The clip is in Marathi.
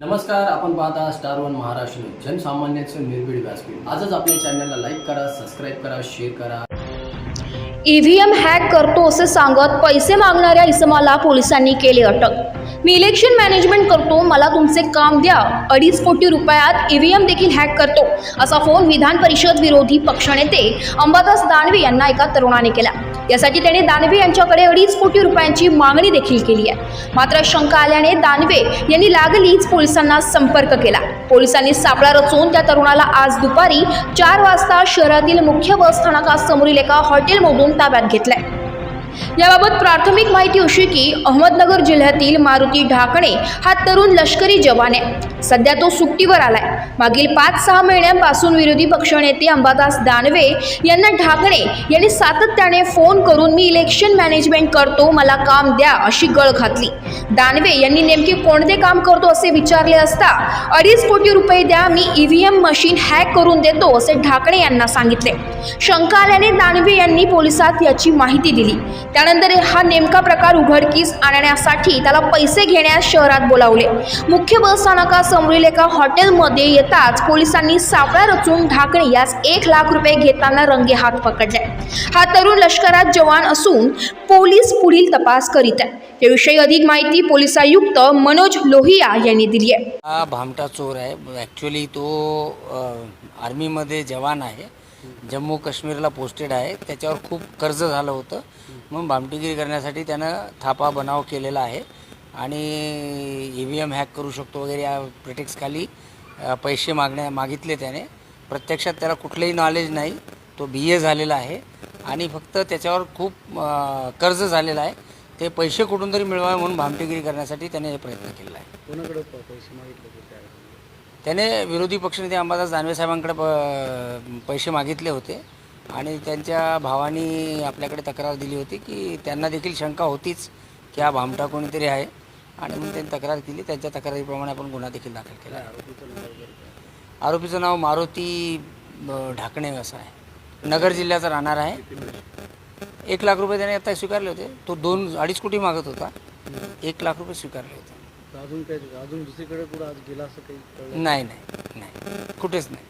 नमस्कार आपण पाहता स्टार वन महाराष्ट्र जनसामान्यांचं निर्भीड व्यासपीठ. आजच आपल्या चॅनलला लाईक करा सबस्क्राईब करा शेअर करा. ईव्हीएम हॅक करतो असे सांगत पैसे मागणाऱ्या इसमाला पोलिसांनी केले अटक. मी इलेक्शन मॅनेजमेंट करतो मला तुमचे काम द्या. अडीच कोटी रुपयात ईव्हीएम देखील हॅक करतो असा फोन विधान परिषद विरोधी पक्षनेते अंबादास दानवे यांना एका तरुणाने केला. यासाठी त्याने दानवे यांच्याकडे अडीच कोटी रुपयांची मागणी देखील केली आहे. मात्र शंका आल्याने दानवे यांनी लागलीच पोलिसांना संपर्क केला. पोलिसांनी सापळा रचून त्या तरुणाला आज दुपारी चार वाजता शहरातील मुख्य बस स्थानकासमोरील एका हॉटेलमधून ताब्यात घेतलंय. याबाबत प्राथमिक माहिती अशी की अहमदनगर जिल्ह्यातील मारुती ढाकणे हा तरुण लष्करी जवान आहे. सध्या तो सुट्टीवर आलाय. मागील पाच सहा महिन्यांपासून विरोधी पक्षनेते अंबादास दानवे यांना ढाकणे यांनी सातत्याने फोन करून मी इलेक्शन मॅनेजमेंट करतो मला काम द्या अशी गळ घातली. दानवे यांनी नेमके कोणते काम करतो असे विचारले असता अडीच कोटी रुपये द्या मी ईव्हीएम मशीन हॅक करून देतो असे ढाकणे यांना सांगितले. शंका आल्याने दानवे यांनी पोलिसात याची माहिती दिली. त्यानंतर हा नेमका प्रकार उघडकीस आणण्यासाठी त्याला पैसे घेण्यास शहरात बोलावले. मुख्य बस स्थानकासमोरील एका हॉटेलमध्ये येताच पोलिसांनी सापळा रचून ढाकणे यास एक लाख रुपये घेताना रंगे हात पकडले. हा तरुण लष्करात जवान असून पोलीस पुढील तपास करीत आहे. याविषयी अधिक माहिती पोलीस आयुक्त मनोज लोहिया यांनी दिली आहे. हा भामटा चोर आहे. ॲक्च्युली तो आर्मीमध्ये जवान आहे. जम्मू काश्मीरला पोस्टेड आहे. त्याच्यावर खूप कर्ज झालं होतं. म्हणून भामटीगिरी करण्यासाठी त्यानं थापा बनाव केलेला आहे. आणि ई व्ही एम हॅक करू शकतो वगैरे या प्रिटेक्सखाली पैसे मागण्या मागितले त्याने. प्रत्यक्षात त्याला कुठलंही नॉलेज नाही. तो बी ए झालेला आहे. आणि फक्त त्याच्यावर खूप कर्ज झालेलं आहे. ते पैसे कुठून तरी मिळवावे म्हणून भामटीगिरी करण्यासाठी त्याने हे प्रयत्न केलेला आहे. कोणाकडे पैसे मागितले त्याने विरोधी पक्षनेते अंबादास दानवे साहेबांकडे प- पैसे मागितले होते. आणि त्यांच्या भावानी आपल्याकडे तक्रार दिली होती की त्यांना देखील शंका होतीच की हा भामटा कोणीतरी आहे. आणि म्हणून त्यांनी तक्रार केली. त्यांच्या तक्रारीप्रमाणे आपण गुन्हा देखील दाखल केला. आरोपीचं नाव मारुती ढाकणे असं आहे. नगर जिल्ह्याचा राहणार आहे. एक लाख रुपये त्याने आता स्वीकारले होते. तो दोन अडीच कोटी मागत होता. एक लाख रुपये स्वीकारले होते. अजून काय अजून दुसरीकडे कुठं आज गेला असं काही नाही नाही नाही. कुठेच नाही.